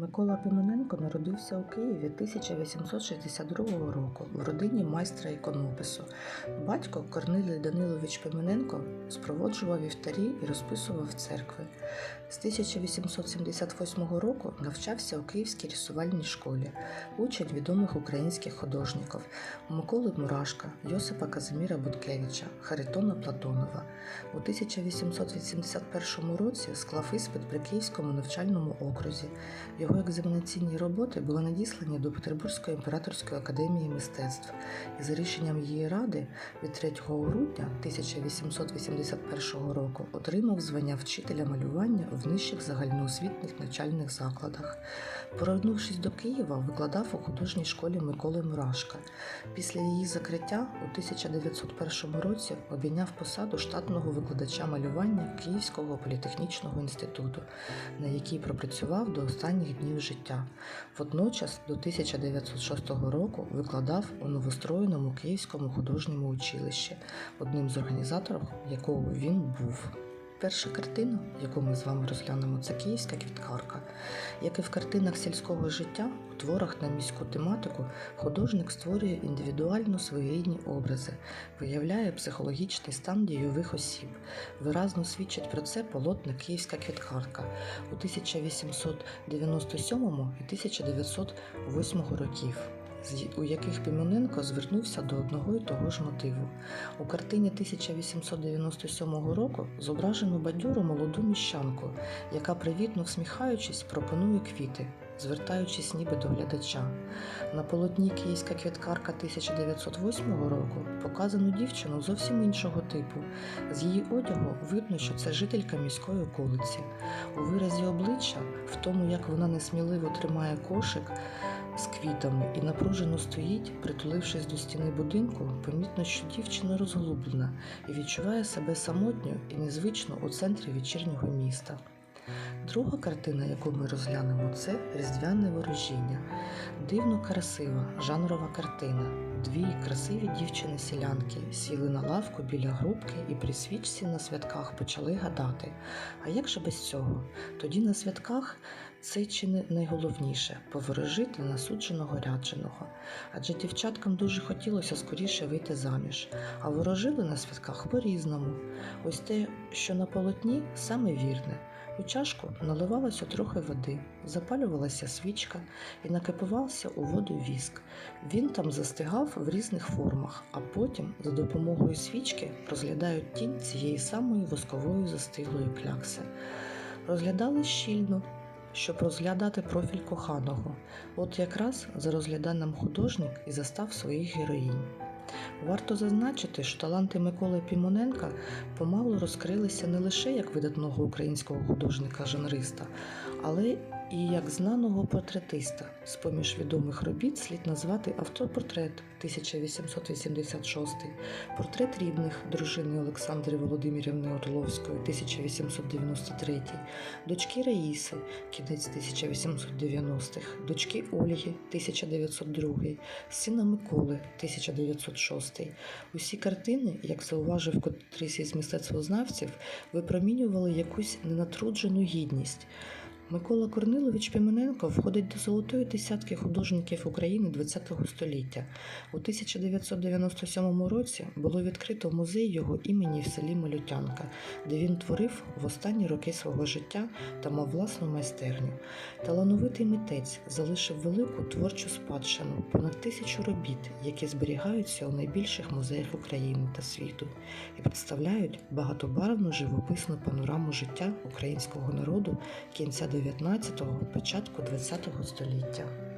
Микола Пимененко народився у Києві 1862 року в родині майстра іконопису. Батько Корнилій Данилович Пимененко спроводжував вівтарі і розписував церкви. З 1878 року навчався у Київській рисувальній школі, учень відомих українських художників Миколи Мурашка, Йосипа Казиміра Буткевича, Харитона Платонова. У 1881 році склав іспит при Київському навчальному окрузі. Його екзаменаційні роботи були надіслані до Петербурзької імператорської академії мистецтв і за рішенням її ради від 3 грудня 1881 року отримав звання вчителя малювання в нижчих загальноосвітніх навчальних закладах. Повернувшись до Києва, викладав у художній школі Миколи Мурашка. Після її закриття у 1901 році обійняв посаду штатного викладача малювання Київського політехнічного інституту, на якій пропрацював до останніх днів життя. Водночас до 1906 року викладав у новостроєному Київському художньому училищі, одним з організаторів якого він був. Перша картина, яку ми з вами розглянемо, це київська квіткарка. Як і в картинах сільського життя, у творах на міську тематику художник створює індивідуально своєрідні образи, виявляє психологічний стан дійових осіб. Виразно свідчить про це полотна Київська квіткарка у 1897 і 1908 років. У яких Пімененко звернувся до одного і того ж мотиву. У картині 1897 року зображено бадьору молоду міщанку, яка привітно всміхаючись пропонує квіти, звертаючись ніби до глядача. На полотні Київська квіткарка 1908 року показано дівчину зовсім іншого типу. З її одягу видно, що це жителька міської околиці. У виразі обличчя, в тому, як вона несміливо тримає кошик з квітами і напружено стоїть, притулившись до стіни будинку, помітно, що дівчина розглублена і відчуває себе самотньо і незвично у центрі вечірнього міста. Друга картина, яку ми розглянемо, це Різдвяне ворожіння. Дивно красива, жанрова картина. Дві красиві дівчини-селянки сіли на лавку біля грубки і при свічці на святках почали гадати. А як же без цього? Тоді на святках це чи не найголовніше поворожити насудженого рядженого. Адже дівчаткам дуже хотілося скоріше вийти заміж, а ворожили на святках по-різному. Ось те, що на полотні, саме вірне. У чашку наливалося трохи води, запалювалася свічка і накипувався у воду віск. Він там застигав в різних формах, а потім за допомогою свічки розглядають тінь цієї самої воскової застиглої клякси. Розглядали щільно, щоб розглядати профіль коханого. От якраз за розгляданням художник і застав своїх героїнь. Варто зазначити, що таланти Миколи Пімоненка помалу розкрилися не лише як видатного українського художника-жанриста, але і як знаного портретиста. З поміж відомих робіт слід назвати автопортрет 1886, портрет рідних дружини Олександри Володимирівни Орловської 1893, дочки Раїси, кінець 1890-х, дочки Ольги 1902, сина Миколи 1906. Усі картини, як зауважив котрийсь із мистецтвознавців, випромінювали якусь ненатруджену гідність. Микола Корнилович Пімененко входить до золотої десятки художників України ХХ століття. У 1997 році було відкрито музей його імені в селі Малютянка, де він творив в останні роки свого життя та мав власну майстерню. Талановитий митець залишив велику творчу спадщину, понад тисячу робіт, які зберігаються у найбільших музеях України та світу і представляють багатобарвну живописну панораму життя українського народу кінця 19-го, початку 20-го століття.